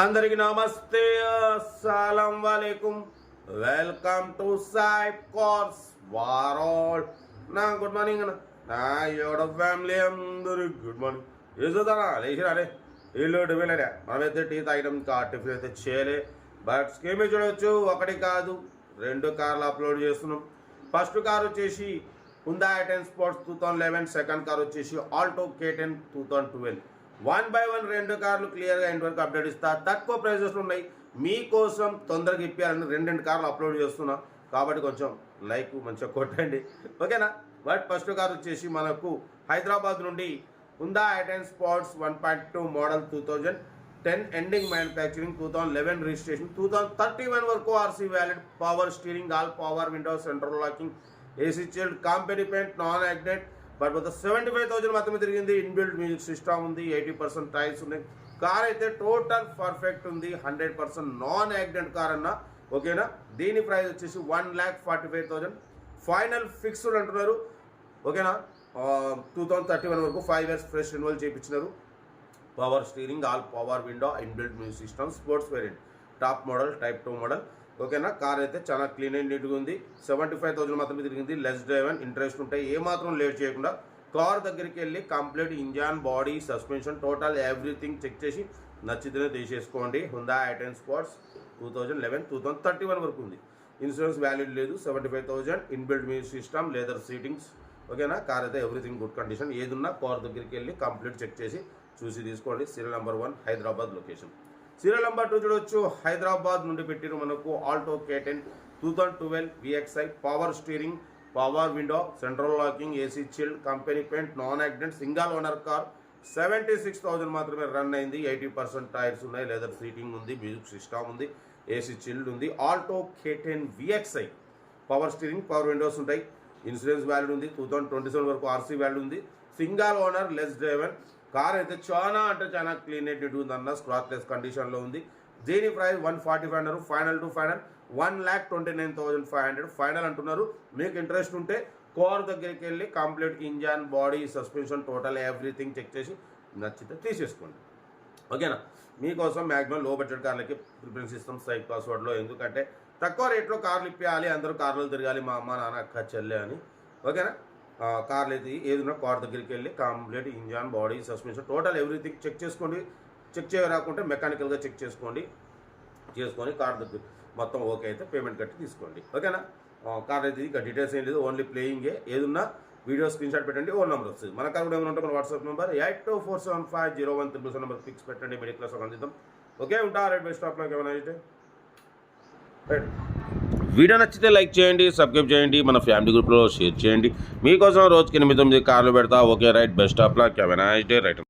అందరికి నమస్తే. అస్సలం వాలేకుమ్ వెల్కమ్ టు సాయి కోర్స్ వారోల్. నా గుడ్ మార్నింగ్ అన్న. నా యోడ ఫ్యామిలీ అందరు గుడ్ మార్నింగ్. ఏ చూద్దానా లేచిరాలే ఇల్లు వెళ్ళారా మనమైతే టీ తాగడం ఇంకా టిఫిన్ అయితే చేయలే. బట్ స్కీమ్ చూడవచ్చు ఒకటి కాదు. రెండు కార్లు అప్లోడ్ చేస్తున్నాం. ఫస్ట్ కార్ వచ్చేసి Hyundai i ten sports two thousand eleven second car వచ్చేసి Alto K ten two thousand twelve one by one రెండు కార్లు క్లియర్గా ఇంతవరకు అప్డేట్ ఇస్తా. తక్కువ ప్రైజెస్ ఉన్నాయి. మీకోసం తొందరగా ఇప్పారని రెండు రెండు కార్లు అప్లోడ్ చేస్తున్నా. కాబట్టి కొంచెం లైక్ మంచిగా కొట్టండి. ఓకేనా? బట్ ఫస్ట్ కార్ వచ్చేసి మనకు హైదరాబాద్ నుండి Hyundai i ten sports one point two model two thousand ten ending manufacturing two thousand eleven registration two thousand thirty one వరకు RC valid power steering all power windows central locking AC chilled company paint non యాగ్నెట్ but మొత్తం seventy five thousand మాత్రమే తిరిగింది. Inbuilt music system ఉంది. Eighty percent tyres ఉన్నాయి. Car అయితే total perfect ఉంది. Hundred percent non accident car అన్న ఓకేనా దీని ప్రైస్ వచ్చేసి one lakh forty five thousand final fixed అంటున్నారు ఓకేనా టూ థౌసండ్ థర్టీ వన్ వరకు five years fresh renewal చేయించినారు. Power steering all power window inbuilt music system sports variant top model type two model ఓకేనా? Car అయితే చాలా clean and నీట్గా ఉంది. Seventy five thousand మాత్రమే తిరిగింది. లెస్ డ్రైవ్ అండ్ ఇంట్రెస్ట్ ఉంటాయి. ఏ మాత్రం లేట్ చేయకుండా కార్ దగ్గరికి వెళ్ళి complete engine body suspension total everything check చేసి నచ్చితేనే తీసేసుకోండి. Hyundai i ten Sportz two thousand eleven two thousand thirty one వరకు ఉంది. ఇన్సూరెన్స్ వ్యాలిడ్ లేదు. Seventy five thousand inbuilt music system leather seatings ఓకేనా? కార్ అయితే ఎవ్రీథింగ్ గుడ్ కండిషన్ ఏదున్నా car దగ్గరికి వెళ్ళి కంప్లీట్ చెక్ చేసి చూసి తీసుకోండి. Serial number one Hyderabad location serial number two చూడొచ్చు. హైదరాబాద్ నుండి పెట్టిన మనకు Alto K ten two thousand twelve VXI power steering power window central locking AC chilled company paint non accident single owner car. Seventy six thousand మాత్రమే run అయింది. Eighty percent tyres ఉన్నాయి. Leather seating ఉంది. Music system ఉంది. AC chilled ఉంది. Alto K ten VXI power steering power windows ఉంటాయి. Insurance value ఉంది. Two thousand twenty seven వరకు RC value ఉంది. Single owner less driver car అయితే చాలా అంటే చాలా క్లీన్ నీట్ ఉంది అన్న స్క్రాచ్లెస్ కండిషన్లో ఉంది. దీని ప్రైస్ వన్ ఫార్టీ ఫైవ్ అన్నారు. Final to final one lakh twenty nine thousand five hundred final అంటున్నారు. మీకు ఇంట్రెస్ట్ ఉంటే కోర్ దగ్గరికి వెళ్ళి complete engine body suspension total everything check చేసి నచ్చితే తీసేసుకోండి. ఓకేనా మీకోసం మ్యాక్సిమం లో బడ్జెట్ కార్లకి ప్రిఫరెన్స్ ఇస్తాం సైక్ పాస్వర్డ్లో ఎందుకంటే తక్కువ రేట్లో కార్లు ఇప్పించాలి అందరూ కార్లు తిరగాలి మా అమ్మ నాన్న అక్క చెల్లె అని. ఓకేనా కార్లు అయితే ఏదైనా కార్ దగ్గరికి వెళ్ళి complete engine body suspension total everything check చేసుకోండి. చెక్ చేయ రాకుంటే మెకానికల్గా చెక్ చేసుకోండి. చేసుకొని కార్ దగ్గర మొత్తం ఓకే అయితే పేమెంట్ కట్టి తీసుకోండి. ఓకేనా? కార్ అయితే ఇక డీటెయిల్స్ ఏం లేదు. ఓన్లీ ప్లేయింగే. ఏదున్నా వీడియో స్క్రీన్ షాట్ పెట్టండి ఓన్ నెంబర్ వస్తుంది. మన కార్ కూడా ఏమైనా ఉంటే మన WhatsApp number eight two four seven five zero one triple seven number fix పెట్టండి. మిడిల్ క్లాస్ అందిద్దాం. ఓకే ఉంటా. రైట్ బెస్ట్ స్టాప్లోకి ఏమైనా అయితే వీడియో నచ్చితే లైక్ చేయండి సబ్స్క్రైబ్ చేయండి మన ఫ్యామిలీ గ్రూప్లో షేర్ చేయండి. మీకోసం రోజుకి ఎనిమిది తొమ్మిది కార్లు పెడతా. Okay right best of luck. Have a nice day right.